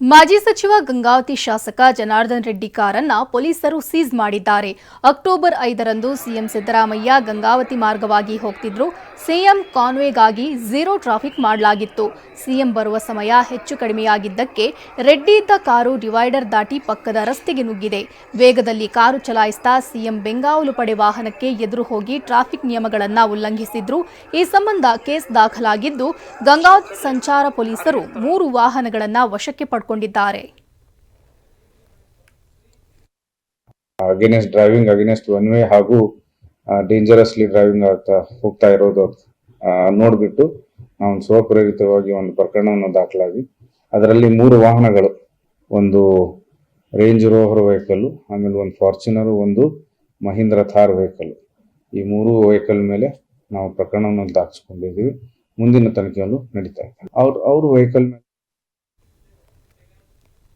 ಮಾಜಿ ಸಚಿವ ಗಂಗಾವತಿ ಶಾಸಕ ಜನಾರ್ದನ್ ರೆಡ್ಡಿ ಕಾರನ್ನ ಪೊಲೀಸರು ಸೀಜ್ ಮಾಡಿದ್ದಾರೆ. ಅಕ್ಟೋಬರ್ ಐದರಂದು ಸಿಎಂ ಸಿದ್ದರಾಮಯ್ಯ ಗಂಗಾವತಿ ಮಾರ್ಗವಾಗಿ ಹೋಗ್ತಿದ್ರು. ಸಿಎಂ ಕಾನ್ವೇಗಾಗಿ ಝೀರೋ ಟ್ರಾಫಿಕ್ ಮಾಡಲಾಗಿತ್ತು. ಸಿಎಂ ಬರುವ ಸಮಯ ಹೆಚ್ಚು ಕಡಿಮೆಯಾಗಿದ್ದಕ್ಕೆ ರೆಡ್ಡಿ ಇದ್ದ ಕಾರು ಡಿವೈಡರ್ ದಾಟಿ ಪಕ್ಕದ ರಸ್ತೆಗೆ ನುಗ್ಗಿದೆ. ವೇಗದಲ್ಲಿ ಕಾರು ಚಲಾಯಿಸ್ತಾ ಸಿಎಂ ಬೆಂಗಾವಲು ಪಡೆ ವಾಹನಕ್ಕೆ ಎದುರು ಹೋಗಿ ಟ್ರಾಫಿಕ್ ನಿಯಮಗಳನ್ನು ಉಲ್ಲಂಘಿಸಿದ್ರು. ಈ ಸಂಬಂಧ ಕೇಸ್ ದಾಖಲಾಗಿದ್ದು, ಗಂಗಾವತಿ ಸಂಚಾರ ಪೊಲೀಸರು ಮೂರು ವಾಹನಗಳನ್ನು ವಶಕ್ಕೆ ಪಡ್ಕೊಂಡಿದ್ದಾರೆ against driving against one way ಹಾಗೂ ಡೇಂಜರಸ್ಲಿ ಡ್ರೈವಿಂಗ್ ಆಗ್ತಾ ಹೋಗ್ತಾ ಇರೋದು ನೋಡ್ಬಿಟ್ಟು ನಾವು ಸ್ವಪ್ರೇರಿತವಾಗಿ ಒಂದು ಪ್ರಕರಣವನ್ನು ದಾಖಲಾಗಿ, ಅದರಲ್ಲಿ ಮೂರು ವಾಹನಗಳು, ಒಂದು ರೇಂಜ್ ರೋವರ್ ವೆಹಿಕಲ್ ಆಮೇಲೆ ಒಂದು ಫಾರ್ಚುನರ್ ಒಂದು ಮಹೀಂದ್ರ ಥಾರ್ ವೆಹಿಕಲ್ ಈ ಮೂರು ವೆಹಿಕಲ್ ಮೇಲೆ ನಾವು ಪ್ರಕರಣವನ್ನು ದಾಖಲಿಸ್ಕೊಂಡಿದ್ದೀವಿ ಮುಂದಿನ ತನಿಖೆಯನ್ನು ನಡೀತಾ ಇದೆ. ಅವ್ರ ಅವ್ರ ವೆಹಿಕಲ್ ಮೇಲೆ